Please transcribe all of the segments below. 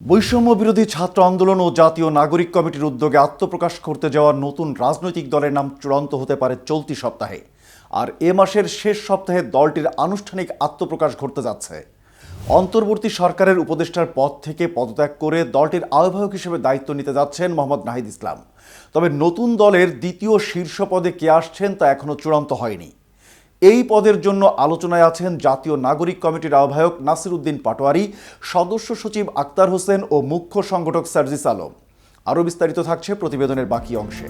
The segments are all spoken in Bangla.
বৈষম্য বিরোধী ছাত্র আন্দোলন ও জাতীয় নাগরিক কমিটির উদ্যোগে আত্মপ্রকাশ করতে যাওয়া নতুন রাজনৈতিক দলের নাম চূড়ান্ত হতে পারে চলতি সপ্তাহে। আর এ মাসের শেষ সপ্তাহে দলটির আনুষ্ঠানিক আত্মপ্রকাশ ঘটতে যাচ্ছে। অন্তর্বর্তী সরকারের উপদেষ্টার পদ থেকে পদত্যাগ করে দলটির আহ্বায়ক হিসেবে দায়িত্ব নিতে যাচ্ছেন মোহাম্মদ নাহিদ ইসলাম। তবে নতুন দলের দ্বিতীয় শীর্ষ পদে কে আসছেন তা এখনও চূড়ান্ত হয়নি। এই পদের জন্য আলোচনায় আছেন জাতীয় নাগরিক কমিটির আহ্বায়ক নাসির উদ্দিন পাটোয়ারি, সদস্য সচিব আক্তার হোসেন ও মুখ্য সংগঠক সার্জিস আলম। আরও বিস্তারিত থাকছে প্রতিবেদনের বাকি অংশে।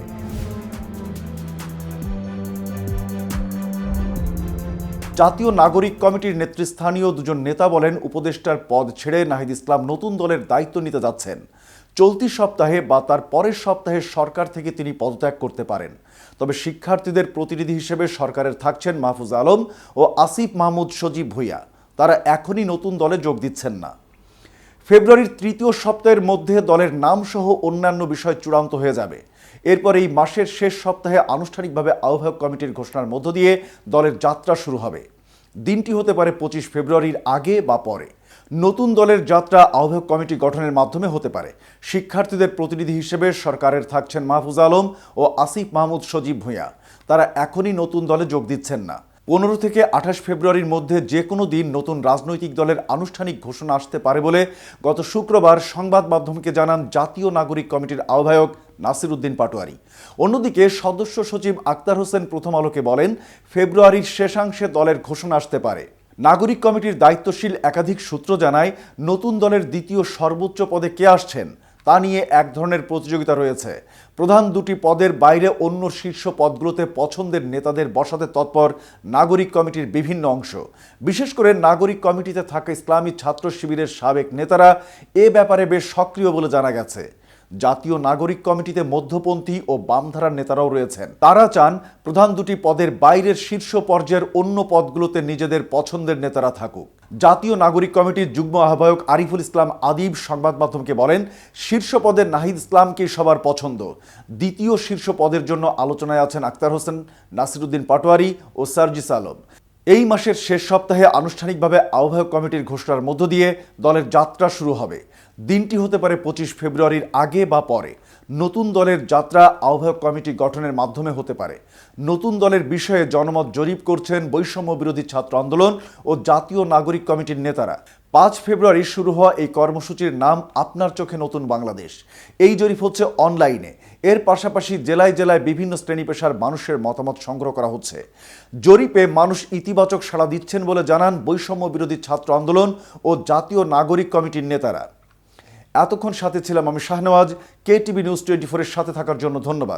জাতীয় নাগরিক কমিটির নেতৃস্থানীয় দুজন নেতা বলেন, উপদেষ্টার পদ ছেড়ে নাহিদ ইসলাম নতুন দলের দায়িত্ব নিতে যাচ্ছেন। চলতি সপ্তাহে বা তার পরের সপ্তাহে সরকার থেকে তিনি পদত্যাগ করতে পারেন। তবে শিক্ষার্থীদের প্রতিনিধি হিসেবে সরকারের থাকছেন মাহফুজ আলম ও আসিফ মাহমুদ সজীব ভুইয়া। তারা এখনই নতুন দলে যোগ দিচ্ছেন না। ফেব্রুয়ারির তৃতীয় সপ্তাহের মধ্যে দলের নাম সহ অন্যান্য বিষয় চূড়ান্ত হয়ে যাবে। এরপর এই মাসের শেষ সপ্তাহে আনুষ্ঠানিকভাবে আহ্বায়ক কমিটির ঘোষণার মধ্য দিয়ে দলের যাত্রা শুরু হবে। দিনটি হতে পারে পঁচিশ ফেব্রুয়ারির আগে বা পরে। নতুন দলের যাত্রা আহ্বায়ক কমিটি গঠনের মাধ্যমে হতে পারে। শিক্ষার্থীদের প্রতিনিধি হিসেবে সরকারের থাকছেন মাহফুজ আলম ও আসিফ মাহমুদ সজীব ভূঁইয়া। তারা এখনই নতুন দলে যোগ দিচ্ছেন না। পনেরো থেকে আঠাশ ফেব্রুয়ারির মধ্যে যে কোনো দিন নতুন রাজনৈতিক দলের আনুষ্ঠানিক ঘোষণা আসতে পারে বলে গত শুক্রবার সংবাদ মাধ্যমকে জানান জাতীয় নাগরিক কমিটির আহ্বায়ক নাসির উদ্দিন পাটোয়ারি। অন্যদিকে সদস্য সচিব আক্তার হোসেন প্রথম আলোকে বলেন, ফেব্রুয়ারির শেষাংশে দলের ঘোষণা আসতে পারে। নাগরিক কমিটির দায়িত্বশীল একাধিক সূত্র জানায়, নতুন দলের দ্বিতীয় সর্বোচ্চ পদে কে আসছেন? তা নিয়ে এক ধরনের প্রতিযোগিতা রয়েছে। প্রধান দুটি পদের বাইরে অন্য শীর্ষ পদগুলোতে পছন্দের নেতাদের বসাতে তৎপর নাগরিক কমিটির বিভিন্ন অংশ। বিশেষ করে নাগরিক কমিটিতে থাকা ইসলামী ছাত্র শিবিরের সাবেক নেতারা এ ব্যাপারে বেশ সক্রিয় বলে জানা গেছে। জাতীয় নাগরিক কমিটিতে মধ্যপন্থী ও বামধারার নেতারাও রয়েছেন। তারা চান প্রধান দুটি পদের বাইরের শীর্ষ পর্যায়ের অন্য পদগুলোতে নিজেদের পছন্দের নেতারা থাকুক। জাতীয় নাগরিক কমিটির যুগ্ম আহ্বায়ক আরিফুল ইসলাম আদিব সংবাদ মাধ্যমকে বলেন, শীর্ষ পদের নাহিদ ইসলামকেই সবার পছন্দ। দ্বিতীয় শীর্ষ পদের জন্য আলোচনায় আছেন আক্তার হোসেন, নাসিরুদ্দিন পাটোয়ারি ও সার্জিস আলম। এই মাসের শেষ সপ্তাহে আনুষ্ঠানিকভাবে আহ্বায়ক কমিটির ঘোষণার মধ্য দিয়ে দলের যাত্রা শুরু হবে। দিনটি হতে পারে পঁচিশ ফেব্রুয়ারির আগে বা পরে। নতুন দলের যাত্রা আহ্বায়ক কমিটি গঠনের মাধ্যমে হতে পারে। নতুন দলের বিষয়ে জনমত জরিপ করছেন বৈষম্য বিরোধী ছাত্র আন্দোলন ও জাতীয় নাগরিক কমিটির নেতারা। পাঁচ ফেব্রুয়ারি শুরু হওয়া এই কর্মসূচির নাম আপনার চোখে নতুন বাংলাদেশ। এই জরিপ হচ্ছে অনলাইনে। এর পাশাপাশি জেলায় জেলায় বিভিন্ন শ্রেণি পেশার মানুষের মতামত সংগ্রহ করা হচ্ছে। জরিপে মানুষ ইতিবাচক সাড়া দিচ্ছেন বলে জানান বৈষম্য বিরোধী ছাত্র আন্দোলন ও জাতীয় নাগরিক কমিটির নেতারা। এতক্ষণ সাথে ছিলাম আমি শাহনওয়াজ কে টিভি নিউজ টোয়েন্টি ফোরের সাথে থাকার জন্য ধন্যবাদ।